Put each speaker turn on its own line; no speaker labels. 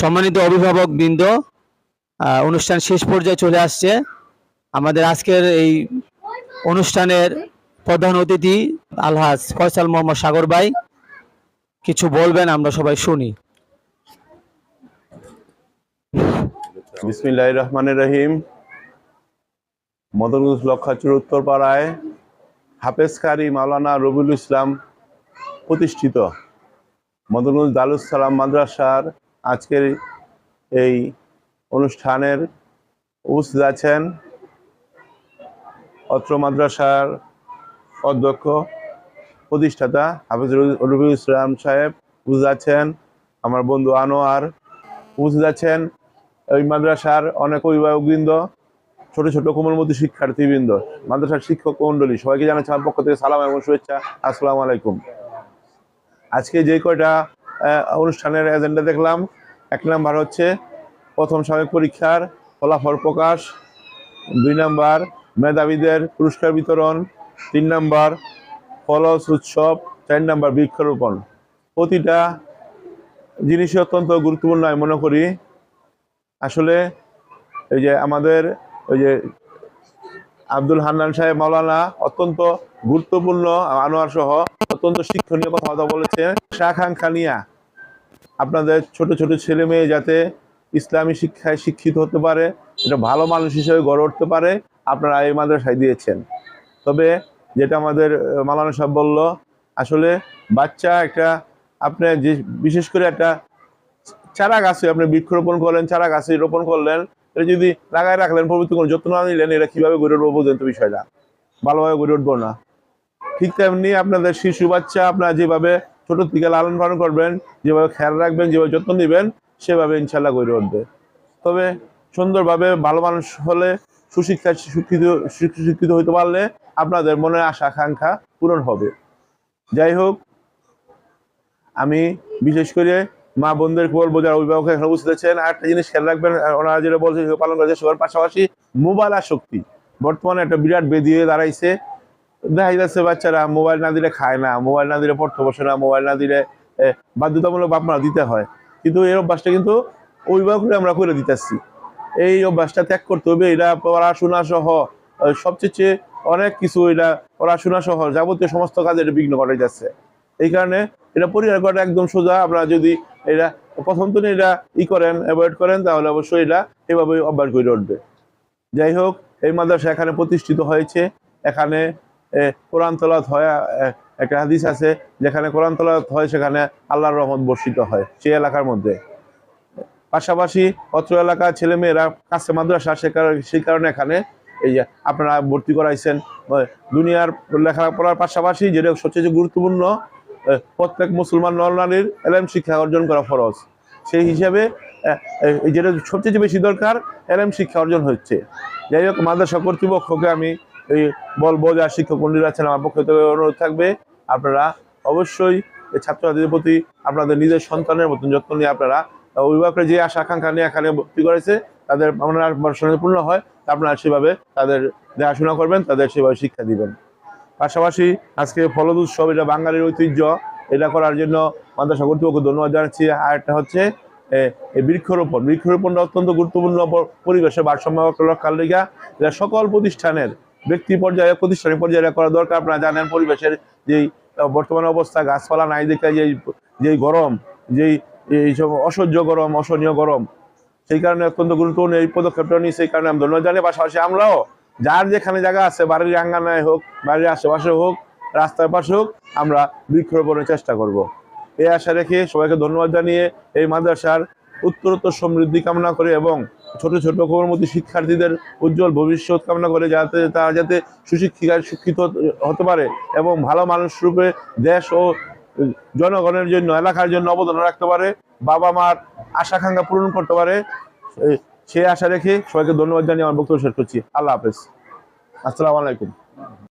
সম্মানিত অভিভাবক বৃন্দ অনুষ্ঠান শেষ পর্যায়ে চলে আসছে। আমাদের আজকের এই অনুষ্ঠানের প্রধান অতিথি আলহাজ ফয়সাল মোহাম্মদ সাগর ভাই। কিছু বলবেন, আমরা সবাই শুনি।
বিসমিল্লাহ রহমানের রহিম। মদনগঞ্জ লক্ষাচুর উত্তরপাড়ায় হাফেজ কারি মাওলানা রবিউল ইসলাম প্রতিষ্ঠিত মদনগঞ্জ দারুস সালাম মাদ্রাসার আজকের এই অনুষ্ঠানের উপস্থিত আছেন অত্র মাদ্রাসার অধ্যক্ষ প্রতিষ্ঠাতা হাফেজ রবিউল ইসলাম সাহেব উপস্থিত আছেন, আমার বন্ধু আনোয়ার উপস্থিত আছেন ওই মাদ্রাসার অনেক অভিভাবকবৃন্দ, ছোট ছোট কোমলমতি শিক্ষার্থীবৃন্দ, মাদ্রাসার শিক্ষক মন্ডলী সবাইকে জানাচ্ছি আমার পক্ষ থেকে সালাম এবং শুভেচ্ছা। আসসালামু আলাইকুম। আজকে যে কয়টা অনুষ্ঠানের এজেন্ডা দেখলাম এক নাম্বার হচ্ছে প্রথম সাময়িক পরীক্ষার ফলাফল প্রকাশ, দুই নাম্বার মেধাবীদের পুরস্কার বিতরণ, তিন নাম্বার ফলস উৎসব, চার নাম্বার বৃক্ষরোপণ। প্রতিটা জিনিসই অত্যন্ত গুরুত্বপূর্ণ আমি মনে করি। আসলে এই যে আমাদের ওই যে আব্দুল হান্নান সাহেব, মাওলানা অত্যন্ত গুরুত্বপূর্ণ আনোয়ার সহ অত্যন্ত শিক্ষণীয় কথা বলেছেন আকাঙ্ক্ষা নিয়ে আপনাদের ছোট ছোট ছেলে মেয়ে যাতে ইসলামী শিক্ষায় শিক্ষিত হতে পারে এটা ভালো মানুষ হিসেবে গড়ে উঠতে পারে, আপনারা এই মাদ্রাসায় দিয়েছেন। তবে যেটা আমাদের মালানা সাহেব বলল, আসলে বাচ্চা একটা, আপনি যে, বিশেষ করে একটা চারা গাছে আপনি বৃক্ষরোপণ করলেন চারা গাছে রোপণ করলেন, এটা যদি লাগায় রাখলেন প্রভৃতি কোনো যত্ন না নিলেন, এটা কীভাবে গড়ে উঠবো বুঝলেন তো বিষয়টা? ভালোভাবে গড়ে উঠবো না। ঠিক তেমনি আপনাদের শিশু বাচ্চা, আপনারা যেভাবে ছোট থেকে লালন পালন করবেন, যেভাবে খেয়াল রাখবেন, যেভাবে যত্ন নেবেন, সেভাবে ইনশাল্লাহ গড়ে উঠবে। তবে সুন্দরভাবে ভালো মানুষ হলে সুশিক্ষা, শিক্ষিত শিক্ষিত হইতে পারলে আপনাদের মনের আশা, আকাঙ্ক্ষা পূরণ হবে। যাই হোক, আমি বিশেষ করে মা বোনদের বলব, যারা অভিভাবক এখানে উপস্থিত আছেন একটা জিনিস খেয়াল রাখবেন, ওনারা যেটা বলছে পালন করেছে সবার পাশাপাশি মোবাইল আসক্তি। বর্তমানে একটা বিরাট বেদি হয়ে দাঁড়াইছে দেখা যাচ্ছে বাচ্চারা মোবাইল না দিলে খায় না মোবাইল না দিলে পড়তে বসে না মোবাইল না দিলে বাধ্যতামূলক আপনারা দিতে হয়। কিন্তু এই অভ্যাসটা কিন্তু অভিভাবকরা আমরা করে দিতেছি। এই অভ্যাসটা ত্যাগ করতে হবে, এটা পড়াশোনা সহ সবচেয়ে অনেক কিছু এটা পড়াশোনা সহ যাবতীয় সমস্ত কাজে এটা বিঘ্ন ঘটাই যাচ্ছে এই কারণে এটা পরিহার করা একদম সোজা, আপনারা যদি এটা প্রথম তো এটা ই করেন অ্যাভয়েড করেন, তাহলে অবশ্যই এটা এভাবে অভ্যাস করে উঠবে। যাই হোক, এই মাদ্রাসা এখানে প্রতিষ্ঠিত হয়েছে। এখানে কোরআন তলাত হয় একটা হাদিস আছে, যেখানে কোরআন তলাত হয়, সেখানে আল্লাহর রহমত বর্ষিত হয়, সেই এলাকার মধ্যে। পাশাপাশি অত্র এলাকার ছেলে মেয়েরা কাছে মাদ্রাসা, সে কারণে, সেই কারণে এখানে এই যে আপনারা ভর্তি করাইছেন। দুনিয়ার লেখাপড়ার পাশাপাশি যেটা সবচেয়ে গুরুত্বপূর্ণ প্রত্যেক মুসলমান নরনারীর এলএম শিক্ষা অর্জন করা ফরজ। সেই হিসাবে যেটা সবচেয়ে বেশি দরকার, এলএম শিক্ষা অর্জন হচ্ছে। যাই হোক, মাদ্রাসা কর্তৃপক্ষকে আমি এই বলব যা শিক্ষক মন্ডলী আছেন আমার পক্ষ অনুরোধ থাকবে আপনারা অবশ্যই ছাত্রছাত্রীদের প্রতি আপনাদের নিজের সন্তানের মতন যত্ন নিয়ে আপনারা অভিভাবকরা যে আশা, আকাঙ্ক্ষা নিয়ে এখানে ভর্তি করেছে, তাদের আপনার পড়াশোনা পূর্ণ হয় আপনারা সেভাবে তাদের দেখাশোনা করবেন, তাদের সেভাবে শিক্ষা দিবেন। পাশাপাশি আজকে ফলদ উৎসব, এটা বাঙালির ঐতিহ্য, এটা করার জন্য মাদ্রাসা কর্তৃপক্ষ ধন্যবাদ জানাচ্ছি। আর একটা হচ্ছে বৃক্ষরোপণ। বৃক্ষরোপণটা অত্যন্ত গুরুত্বপূর্ণ পরিবেশে ভারসাম্য রক্ষার লেগা, এটা সকল প্রতিষ্ঠানের ব্যক্তি পর্যায়ে প্রতিষ্ঠানিক পর্যায়ে করা দরকার আপনারা জানেন পরিবেশের যেই বর্তমান অবস্থা, গাছপালা নাই দেখে যেই যেই গরম, যেই, এই সব অসহ্য গরম, অসহনীয় গরম, সেই কারণে অত্যন্ত গুরুত্বপূর্ণ এই পদক্ষেপটা নিয়ে সেই কারণে আমি ধন্যবাদ জানাই পাশাপাশি আমরাও যার যেখানে জায়গা আছে, বাড়ির আঙ্গানায় হোক, বাড়ির আশেপাশে হোক, রাস্তার পাশে হোক, আমরা বৃক্ষরোপণের চেষ্টা করব। এই আশা রেখে সবাইকে ধন্যবাদ জানিয়ে এই মাদ্রাসার উত্তরোত্তর সমৃদ্ধি কামনা করে এবং ছোট ছোট কোমলমতি শিক্ষার্থীদের উজ্জ্বল ভবিষ্যৎ কামনা করে যাতে তারা যাতে সুশিক্ষিকায় শিক্ষিত হতে পারে এবং ভালো মানুষ রূপে দেশ ও জনগণের জন্য, এলাকার জন্য অবদান রাখতে পারে, বাবা মার আশাকাঙ্ক্ষা পূরণ করতে পারে সে আশা রেখে সবাইকে ধন্যবাদ জানিয়ে আমার বক্তব্য শেষ করছি। আল্লাহ হাফেজ। আসসালামু আলাইকুম।